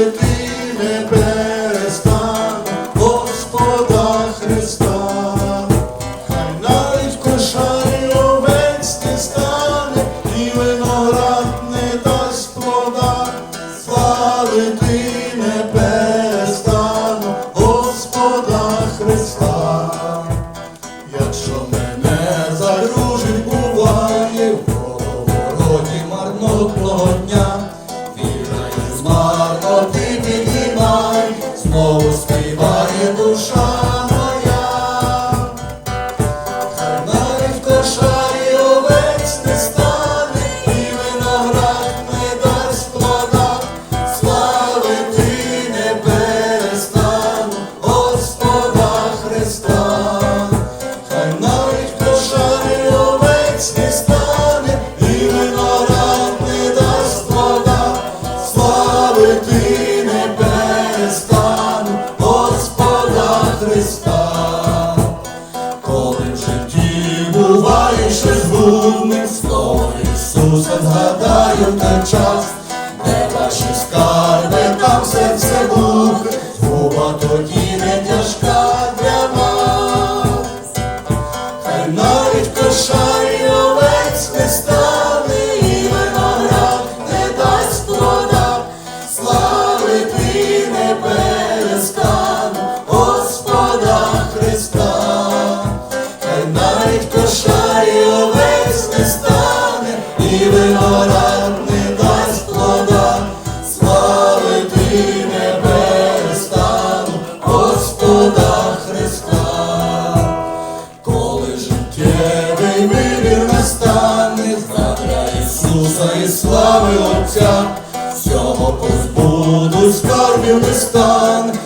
with вінець стане, і виноград не дасть плода, славити не перестану Господа Христа, коли в житті буває ще згубним слово Ісуса згадаю та час, де ваші скарби, там серце бухи, губа тоді. feel the stone